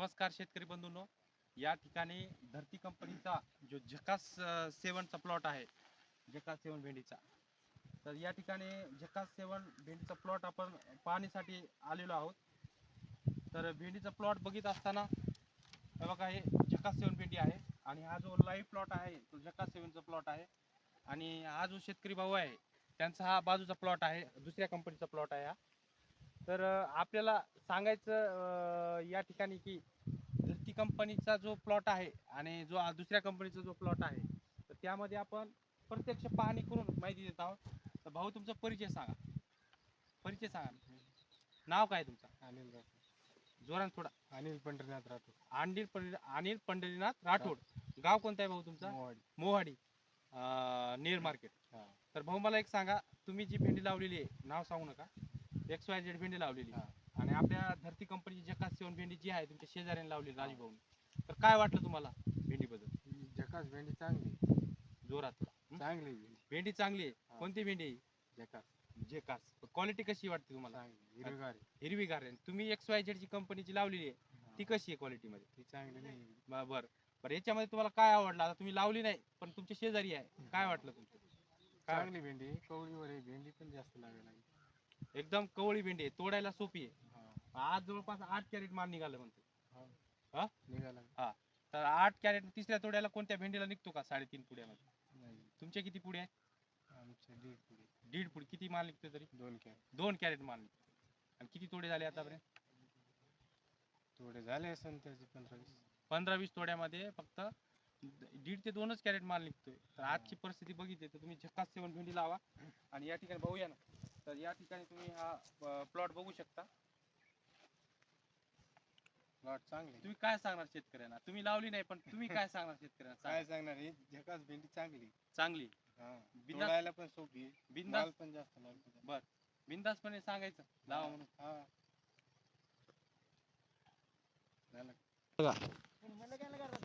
नमस्कार शेतकरी बंधूंनो. या ठिकाणी धरती कंपनीचा जो झकास सेवनचा प्लॉट आहे झकास सेवन भेंडीचा. तर या ठिकाणी झकास सेवन भेंडीचा प्लॉट आपण पाहण्यासाठी आलेलो आहोत. तर भेंडीचा प्लॉट बघित असताना बघा हे झकास सेवन भेंडी आहे आणि हा जो लाईव्ह प्लॉट आहे तो झकास सेवनचा प्लॉट आहे. आणि हा जो शेतकरी भाऊ आहे त्यांचा हा बाजूचा प्लॉट आहे दुसऱ्या कंपनीचा प्लॉट आहे हा. तर आपल्याला सांगायचं या ठिकाणी की धरती कंपनीचा जो प्लॉट आहे आणि जो दुसऱ्या कंपनीचा जो प्लॉट आहे तर त्यामध्ये आपण प्रत्यक्ष पाहणी करून माहिती देत आहोत. तर भाऊ तुमचा परिचय सांगा. परिचय सांगा. नाव काय तुमचं? अनिल राठोड. जोरान थोडा. अनिल पंढरीनाथ राठोड. अनिल पंढरी अनिल पंढरीनाथ राठोड. गाव कोणतं आहे भाऊ तुमचा? मोवाडी मोहाडी. अं, नेर मार्केट. तर भाऊ मला एक सांगा. तुम्ही जी भेंडी लावलेली आहे नाव सांगू नका. एक्स वाय झेड भेंडी लावलेली. आणि आपल्या धरती कंपनीची जकास सेवन भेंडी जी आहे तुमच्या शेजाऱ्याने लावली राजभाऊ तर काय वाटलं तुम्हाला भेंडीबद्दल? ही झकास भेंडी चांगली जोरात. हं? चांगली भेंडी. भेंडी चांगली आहे. हा. कोणती भेंडी आहे? झकास जेकास. क्वालिटी कशी वाटते तुम्हाला? चांगली हिरवीगार आहे. हिरवीगार आहे. तुम्ही एक्स वाय झेडची कंपनीची लावलेली आहे. हा. ती कशी आहे क्वालिटीमध्ये ती चांगली नाही बरं बरं. याच्यामध्ये तुम्हाला काय आवडलं? आता तुम्ही लावली नाही पण तुमची शेजारी आहे. काय वाटलं तुमचं? काय चांगली भेंडी कवळीवर आहे. भेंडी पण जास्त लागायला लागली. एकदम कवळी भेंडी आहे तोडायला सोपी. आहे. आज जवळपास आठ कॅरेट माल निघालं म्हणते हा. हा? तर आठ कॅरेट तिसऱ्या तोड्याला कोणत्या भेंडीला निघतो का साडेतीन पुड्यामध्ये? तुमचे किती पुढे आहेत? दीड पुढे दीड पुढे किती माल निघतो तरी? दोन कॅन दोन कॅरेट माल निघतो आणि किती तोडे झाले आतापर्यंत? थोडे झाले असेल त्याचे पंधरा वीस. पंधरा वीस तोड्यामध्ये फक्त दीड ते दोनच कॅरेट माल निघतोय. तर आजची परिस्थिती बघितली तर तुम्ही झक्कास सेवन भेंडी लावा आणि या ठिकाणी भाऊ या ना. तर या ठिकाणी तुम्ही हा प्लॉट बघू शकता. प्लॉट चांगले तुम्ही काय सांगणार शेतकऱ्यांना? तुम्ही लावली नाही पण तुम्ही काय सांगणार शेतकऱ्यांना? काय सांगा. सांगणार ही झकास भेंडी चांगली चांगली हा. बिंदास तोडायला पण सोपी आहे. बिंदास माल पण जास्त लागतो बर. बिंदासपणे सांगायचं. लावा म्हणून. हा. झालं. बघा.